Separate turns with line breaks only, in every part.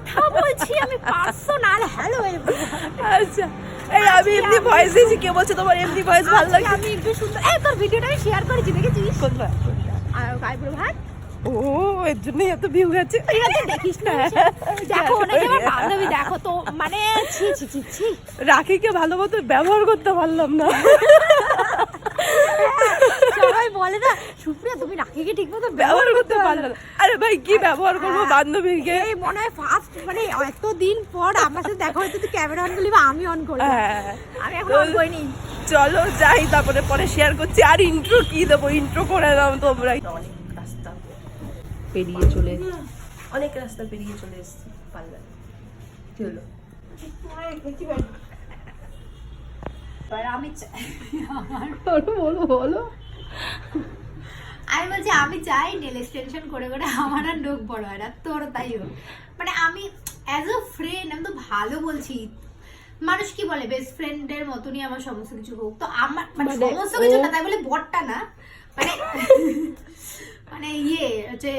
কথা বলছি আমি পার্সোনাল হ্যালো
আচ্ছা এই আমি এমনি ভয়েস দিয়েছি কে বলছে তোমার এমনি ভয়েস ভালো লাগে?
আমি একটু সুন্দর এই তোর ভিডিওটা আমি শেয়ার করেছি দেখেছিস? আর ভাত?
ও এর জন্যই এত ভিউ গেছে।
ঠিক আছে দেখিস না। দেখো অনেকে আমার বান্ধবী দেখো তো মানে ছি ছি ছি ছি।
রাখিকে ভালো মতো ব্যবহার করতে পারলাম না
সবাই বলে সুপ্রিয়া তুমি রাখিকে ঠিক মতো
ব্যবহার করতে পারলাম না। আরে ভাই কি ব্যবহার করব বান্ধবীকে?
এই মনে হয় ফার্স্ট মানে এত দিন পর আমার সাথে দেখা হয়েছে তুই ক্যামেরা অন করলি বা আমি অন করলাম।
হ্যাঁ।
আমি এখন অন করিনি।
চলো যাই তারপরে পরে শেয়ার করছি। আর ইন্ট্রো কি দেবো? ইন্ট্রো করে দাও তোমরা অনেক রাস্তা পেরিয়ে চলে অনেক রাস্তা পেরিয়ে চলে এসেছি পার্লার কি হলো
আমি
বলো বলো বলো।
আমি বলছি আমি চাই নেল এক্সটেনশন করে করে আমার আর লোক বড় হয় না তোর তাই হোক। মানে আমি অ্যাজ আ ফ্রেন্ড আমি তো ভালো বলছি। মানুষ কি বলে বেস্ট ফ্রেন্ডের মতনই আমার সমস্ত কিছু হোক। তো আমার মানে
মানে
সমস্ত কিছু না তাই বলে বটটা না। মানে মানে ইয়ে হচ্ছে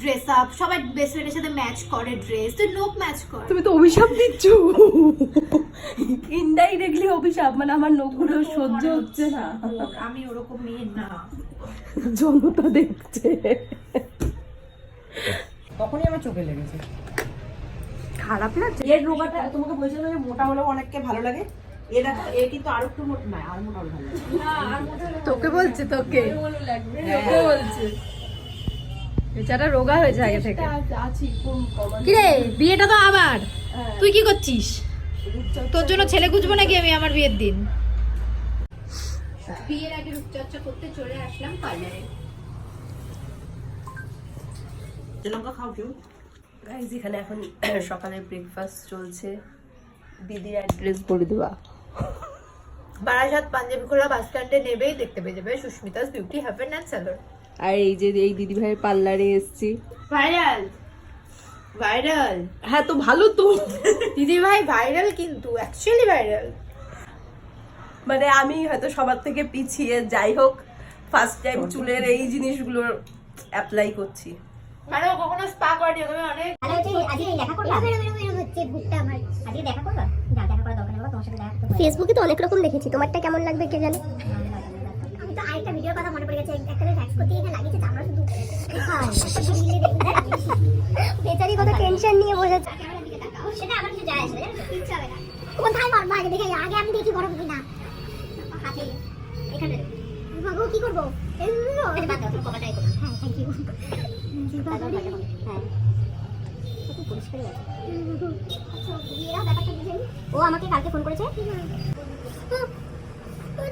ড্রেস আপ সবাই বেস্ট ফ্রেন্ডের সাথে ম্যাচ করে ড্রেস নোক ম্যাচ কর।
তুমি তো অভিশাপ দিচ্ছ। ইনডাইরেক্টলি অভিশাপ মানে আমার নখগুলো সহ্য হচ্ছে না।
আমি ওরকম মেয়ে না।
জনতা দেখছে।
তখনই আমার চোখে লেগেছে।
খারাপ লাগছে
এর রোগাটা তোমাকে বলছিলাম যে মোটা হলেও অনেককে ভালো লাগে। এরা এ কিন্তু আরও একটু মোটা না আর মোটা ভালো লাগে।
তোকে বলছে তোকে। তোকে বলছে। বেচারা রোগা হয়েছে আগে থেকে। কিরে বিয়েটা তো আবার? তুই কি করছিস? তোর জন্য ছেলে খুঁজবো নাকি আমি আমার বিয়ের দিন? বিয়ের আগে রূপচর্চা করতে চলে আসলাম পার্লারে।
শ্রীলঙ্কা খাও কেউ?
গাইজ এখানে এখন সকালে ব্রেকফাস্ট চলছে। দিদির অ্যাড্রেস বলে দেওয়া
বারাসাত পাঞ্জাবি খোলা বাস স্ট্যান্ডে নেবেই দেখতে পেয়ে যাবে Susmita's beauty haven and salon
আর এই যে এই দিদি ভাইয়ের পার্লারে এসছি।
ভাইরাল। ভাইরাল।
হ্যাঁ তো ভালো তো।
দিদি ভাই ভাইরাল কিন্তু অ্যাকচুয়ালি ভাইরাল।
মানে আমি হয়তো সবার থেকে পিছিয়ে যাই হোক ফার্স্ট টাইম চুলের এই জিনিসগুলো অ্যাপ্লাই করছি।
মানে ও কখনো স্পা করেনি ওকে অনেক
আজকে দেখা করবা এরকম এরকম এরকম হচ্ছে বুকটা আমার। আজকে দেখা করবা না দেখা করা দরকার নেই তোমার সাথে দেখা করতে
ফেসবুকে তো অনেক রকম দেখেছি। তোমারটা কেমন লাগবে কে জানে?
আমি আরেকটা ভিডিওর কথা মনে পড়ে গেছে একটা ফ্যাক্স করতে এখানে লাগিয়েছে আমরা শুধু
বেচারি কত টেনশন নিয়ে বসেছে
সেটা আমার কিছু যায় হবে না। কোথায় মারবো আগে দেখে আগে আমি দেখি বড় বুঝি না। হাতে এখানে কি করব? বাদ দাও কপাটাই করো হ্যাঁ থ্যাংক ইউ হ্যাঁ। আচ্ছা ও আমাকে কালকে ফোন করেছে?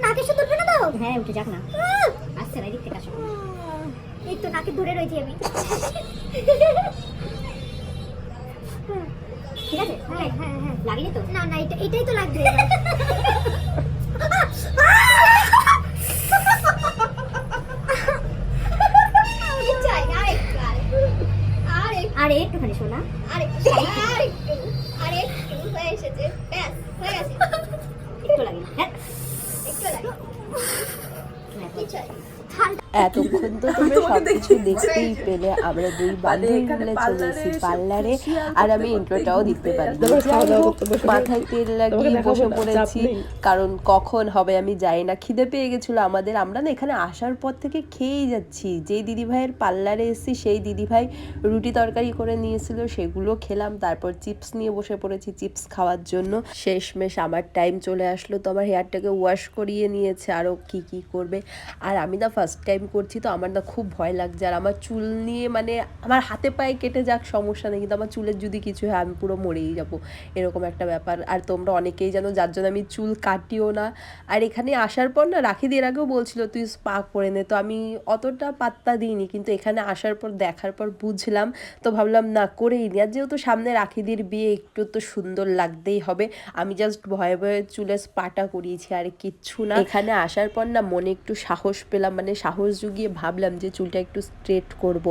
নাকে শুধু না তো? হ্যাঁ উঠে যাক না। আসছে না এদিক থেকে আসো। এই তো নাকে ধরে রয়েছি আমি। ঠিক আছে হ্যাঁ হ্যাঁ হ্যাঁ। লাগেনি তো? না না এটা এটাই তো লাগবে। Yeah.
এতক্ষণ তো তুমি সবকিছু দেখতেই পেলে। আমরা দুই বান্ধবী মিলে চলে এসেছি পার্লারে। আর আমি ইন্ট্রোটাও দিতে পারি মাথায় তেল লাগিয়ে বসে পড়েছি। কারণ কখন হবে আমি জানি না। খিদে পেয়ে গেছিল আমাদের। আমরা না এখানে আসার পর থেকে খেয়েই যাচ্ছি। যেই দিদি ভাইয়ের পার্লারে এসেছি সেই দিদি ভাই রুটি তরকারি করে নিয়েছিল সেগুলো খেলাম। তারপর চিপস নিয়ে বসে পড়েছি চিপস খাওয়ার জন্য। শেষমেশ আমার টাইম চলে আসলো। তো আমার হেয়ারটাকে ওয়াশ করিয়ে নিয়েছে। আরও কি কি করবে? আর আমি না ফার্স্ট টাইম করছি, তো আমার না খুব ভয় লাগছে। আর আমার চুল নিয়ে মানে আমার হাতে পায়ে কেটে যাক, সমস্যা নেই। কিন্তু আমার চুলের যদি কিছু হয়, আমি পুরো মরেই যাব। এরকম একটা ব্যাপার। আর তোমরা অনেকেই জানো, যার জন্য আমি চুল কাটিও না। আর এখানে আসার পর না, রাখি এর আগেও বলছিল, তুই স্পা করে নে। তো আমি অতটা পাত্তা দিইনি। কিন্তু এখানে আসার পর, দেখার পর বুঝলাম। তো ভাবলাম, না, করেই নি। আর যেহেতু সামনে রাখিদির বিয়ে, একটু তো সুন্দর লাগতেই হবে। আমি জাস্ট ভয়ে ভয়ে চুলে স্পাটা করিয়েছি, আর কিচ্ছু না। এখানে আসার পর না, মনে একটু সাহস পেলাম মানে সাহস জুগিয়ে ভাবলাম যে চুলটা একটু স্ট্রেট করব।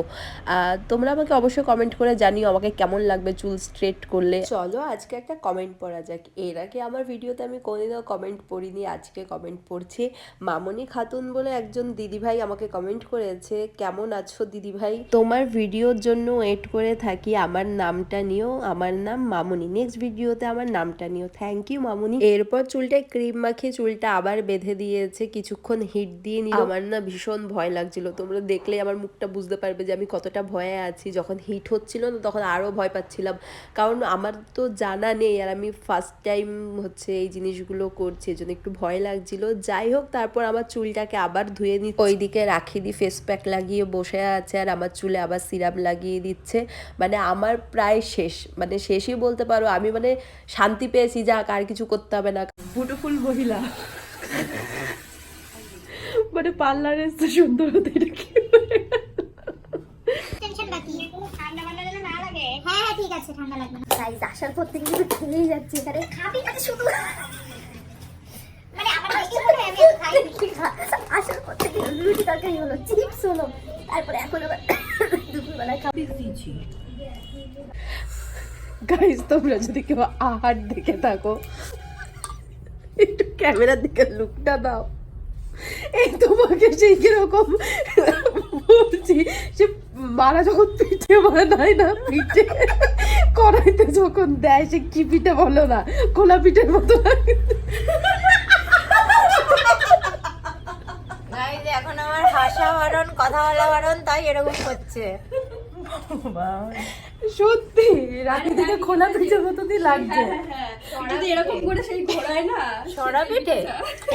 তোমরা আমাকে অবশ্যই কমেন্ট করে জানিও আমাকে কেমন লাগবে চুল স্ট্রেট করলে। চলো আজকে একটা কমেন্ট পড়া যাক। এর আগে আমার ভিডিওতে আমি কোনোদিনও কমেন্ট পড়িনি আজকে কমেন্ট পড়ছি মামনি খাতুন বলে একজন দিদিভাই আমাকে কমেন্ট করেছে। কেমন আছো দিদিভাই? তোমার ভিডিওর জন্য ওয়েট করে থাকি আমার নামটা নিও আমার নাম মামনি। নেক্সট ভিডিওতে আমার নামটা নিও। থ্যাংক ইউ মামনি। এরপর চুলটায় ক্রিম মাখিয়ে চুলটা আবার বেঁধে দিয়েছে কিছুক্ষণ হিট দিয়ে নিল আমার না ভীষণ ভয় লাগছিল। তোমরা দেখলে আমার মুখটা বুঝতে পারবে যে আমি কতটা ভয়ে আছি। যখন হিট হচ্ছিল না তখন আরও ভয় পাচ্ছিলাম। কারণ আমার তো জানা নেই আর আমি ফার্স্ট টাইম হচ্ছে এই জিনিসগুলো করছি এজন্য একটু ভয় লাগছিল। যাই হোক তারপর আমার চুলটাকে আবার ধুয়ে নিচ্ছে। ওইদিকে রাখি দি ফেস প্যাক লাগিয়ে বসে আছে আর আমার চুলে আবার সিরাপ লাগিয়ে দিচ্ছে। মানে আমার প্রায় শেষ। মানে শেষই বলতে পারো আমি মানে শান্তি পেয়েছি যাক আর কিছু করতে হবে না।
বুটুফুল মহিলা। মানে পার্লারে এসে সুন্দর হতে এটা কি
টেনশন বাকি। ঠান্ডা ঠান্ডা যেন না লাগে। হ্যাঁ হ্যাঁ ঠিক আছে ঠান্ডা লাগবে না। গাইস আসার পর থেকে কিন্তু খেলেই যাচ্ছে এখানে। খাবি মানে শুধু। মানে হলো খাই আসার পর থেকে রুটি তরকারি হলো চিপস হলো। তারপরে এখন আবার দুপুরবেলা খাবি।
গাইস তোমরা যদি কেউ আহার দেখে থাকো একটু ক্যামেরার দিকে লুকটা দাও। এই তোমাকে সেই কীরকম বলছি সে মারা যখন পিঠে বানায় না, পিঠে কড়াইতে যখন দেয়, সে কি পিঠে বলো না, খোলা পিঠের মতো
এখন আমার হাসা বারণ কথা বলা বারণ তাই এরকম করছে
সত্যি রাতে দিকে খোলা পিঠের মতো দিয়ে লাগছে?
সরা পিঠে?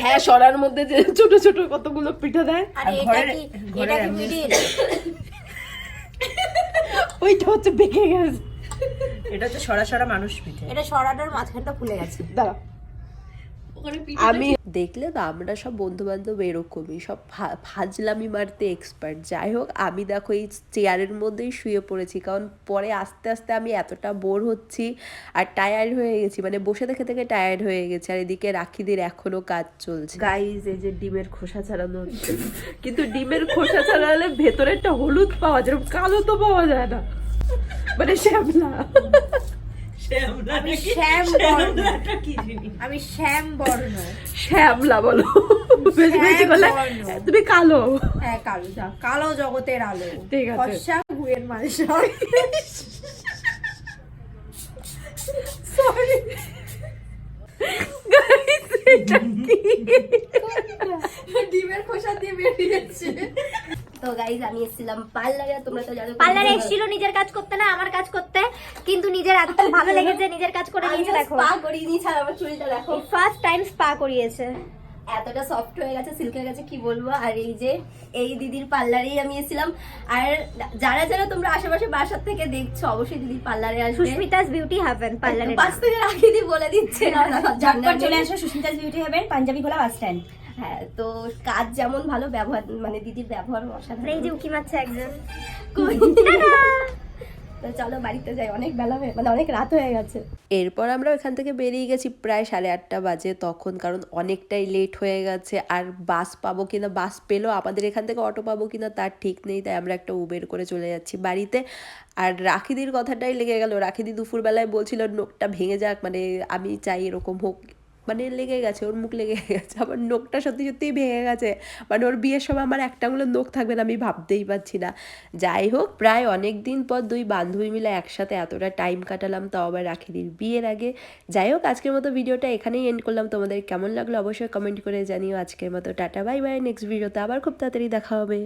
হ্যাঁ সরার মধ্যে যে ছোট ছোট কতগুলো পিঠে দেয়।
আরে এটা কি এটা কি মিডিল?
ওইটা হচ্ছে বেঁকে গেছে।
এটা হচ্ছে সরা সরা মানুষ পিঠে।
এটা সরাটার মাঝখানটা ফুলে গেছে।
দাঁড়া আমি
দেখলে তো আমরা সব বন্ধু বান্ধব এরকমই সব ফাজলামি মারতে এক্সপার্ট যাই হোক আমি দেখো এই চেয়ারের মধ্যেই শুয়ে পড়েছি কারণ পরে আস্তে আস্তে আমি এতটা বোর হচ্ছি আর টায়ার্ড হয়ে গেছি মানে বসে থেকে থেকে টায়ার্ড হয়ে গেছে আর এদিকে রাখিদের এখনও কাজ চলছে।
গাইজ এই যে ডিমের খোসা ছাড়ানো হচ্ছে কিন্তু ডিমের খোসা ছাড়ালে ভেতরে একটা হলুদ পাওয়া যায় কালো তো পাওয়া যায় না মানে শ্যামলা।
আমি শ্যাম বর্ণ। আমি শ্যাম বর্ণ।
শ্যামলা বলো। বেশি বেশি করলে তুমি কালো।
হ্যাঁ কালো যা কালো জগতের আলো।
ঠিক আছে।
ফর্সা গুয়ের মাংস
Guys,
ডিমের খোসা দিয়ে বেরিয়েছে।
তো গাইজ আমি এসেছিলাম পার্লারে তোমরা তো জানো পার্লারে এসেছিল নিজের কাজ করতে না আমার কাজ করতে। কিন্তু নিজের এত ভালো লেগেছে নিজের কাজ করে নিয়েছে দেখো।
স্পা করিয়ে নিয়েছে আর আমার চুলটা দেখো।
ফার্স্ট টাইম স্পা করিয়েছে।
এতটা সফট হয়ে গেছে সিল্কের কাছে কি বলব? আর এই যে এই দিদির পার্লারেই আমি এসেছিলাম। আর যারা যারা তোমরা আশেপাশে বাসার থেকে দেখছ অবশ্যই দিদির পার্লারে আসবে।
সুস্মিতাস বিউটি হ্যাভেন পার্লারে
পাঁচ থেকে রাখি দি বলে দিচ্ছে।
ঝটপট চলে আসো সুস্মিতাস বিউটি হবেন পাঞ্জাবি খোলা বাস স্ট্যান্ড
হ্যাঁ তো কাজ যেমন ভালো ব্যবহার মানে দিদির ব্যবহার অসাধারণ।
এই যে উকি মারছে একজন?
চলো বাড়িতে যাই, অনেক বেলা হয়ে মানে অনেক রাত হয়ে গেছে। এরপর আমরা ওখান থেকে বেরিয়ে গেছি প্রায় সাড়ে আটটা বাজে তখন, কারণ অনেকটাই লেট হয়ে গেছে। আর বাস পাবো কিনা বাস পেল, আমাদের এখান থেকে অটো পাবো কিনা তার ঠিক নেই, তাই আমরা একটা উবের করে চলে যাচ্ছি বাড়িতে। আর রাখিদির কথাটাই লেগে গেল, রাখিদি দুপুরবেলায় বলছিল নোকটা ভেঙে যাক মানে আমি চাই এরকম হোক মানে লেগে গেছে, ওর মুখ লেগে গেছে আমার নোকটা সত্যি সত্যিই ভেঙে গেছে। মানে ওর বিয়ের সময় আমার একটা গুলো নোক থাকবে না, আমি ভাবতেই পারছি না। যাই হোক, প্রায় অনেক দিন পর দুই বান্ধবী মিলে একসাথে এতটা টাইম কাটালাম, তাও আবার রাখি রাখিদির বিয়ের আগে। যাই হোক, আজকের মতো ভিডিওটা এখানেই এন্ড করলাম। তোমাদের কেমন লাগল অবশ্যই কমেন্ট করে জানিও। আজকের মতো টাটা বাই বাই নেক্সট ভিডিওতে আবার খুব তাড়াতাড়ি দেখা হবে।